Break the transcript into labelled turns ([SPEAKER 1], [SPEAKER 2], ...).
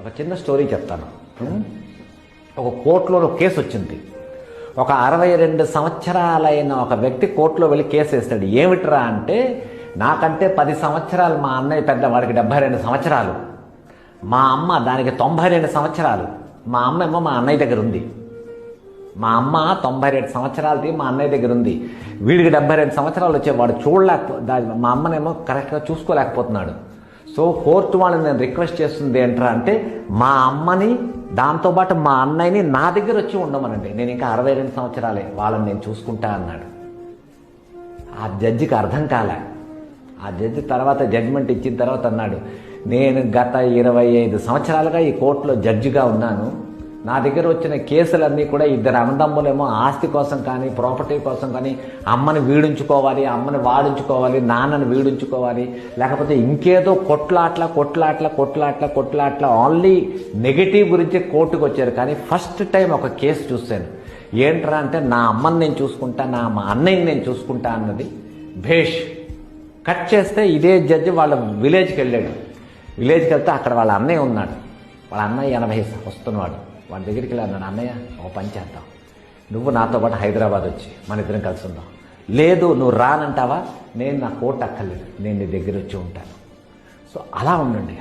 [SPEAKER 1] ఒక చిన్న స్టోరీ చెప్తాను. ఒక కోర్టులో ఒక కేసు వచ్చింది. ఒక అరవై రెండు సంవత్సరాలైన ఒక వ్యక్తి కోర్టులో వెళ్ళి కేసు వేస్తాడు. ఏమిట్రా అంటే నాకంటే పది సంవత్సరాలు మా అన్నయ్య పెద్ద వాడికి డెబ్బై రెండు సంవత్సరాలు. మా అమ్మ దానికి తొంభై రెండు సంవత్సరాలు. మా అమ్మ ఏమో మా అన్నయ్య దగ్గర ఉంది. మా అమ్మ తొంభై రెండు సంవత్సరాలది మా అన్నయ్య దగ్గర ఉంది. వీడికి డెబ్బై రెండు సంవత్సరాలు వచ్చేవాడు చూడలేకపో చూడలేక మా అమ్మనేమో కరెక్ట్గా చూసుకోలేకపోతున్నాడు. సో కోర్టు వాళ్ళని నేను రిక్వెస్ట్ చేస్తుంది ఏంట్రా అంటే మా అమ్మని దాంతోపాటు మా అన్నయ్యని నా దగ్గర వచ్చి ఉండమనండి. నేను ఇంకా అరవై రెండు సంవత్సరాలే వాళ్ళని నేను చూసుకుంటా అన్నాడు. ఆ జడ్జికి అర్థం కాలే. ఆ జడ్జి తర్వాత జడ్జిమెంట్ ఇచ్చిన తర్వాత అన్నాడు నేను గత ఇరవై ఐదు సంవత్సరాలుగా ఈ కోర్టులో జడ్జిగా ఉన్నాను. నా దగ్గర వచ్చిన కేసులన్నీ కూడా ఇద్దరు అన్నదమ్ములేమో ఆస్తి కోసం కానీ ప్రాపర్టీ కోసం కానీ అమ్మని వీడించుకోవాలి అమ్మని వాడించుకోవాలి నాన్నని వీడించుకోవాలి లేకపోతే ఇంకేదో కొట్లాట్ల కొట్లాట్ల కొట్లాట్ల కొట్లాట్ల ఓన్లీ నెగిటివ్ గురించి కోర్టుకు వచ్చారు. కానీ ఫస్ట్ టైం ఒక కేసు చూశాను. ఏంట్రా అంటే నా అమ్మని నేను చూసుకుంటా నా మా అన్నయ్యని నేను చూసుకుంటా అన్నది భేష్. కట్ చేస్తే ఇదే జడ్జి వాళ్ళ విలేజ్కి వెళ్ళాడు. విలేజ్కి వెళ్తే అక్కడ వాళ్ళ అన్నయ్య ఉన్నాడు. వాళ్ళ అన్నయ్య ఎనభై వస్తున్నవాడు వాడి దగ్గరికి వెళ్ళి అన్నాడు అన్నయ్య ఒక పని చేద్దాం. నువ్వు నాతో పాటు హైదరాబాద్ వచ్చి మన ఇద్దరం కలిసి ఉందాం. లేదు నువ్వు రానంటావా? నేను నా కోట్ అక్కర్లేదు. నేను నీ దగ్గర వచ్చి ఉంటాను. సో అలా ఉండండి.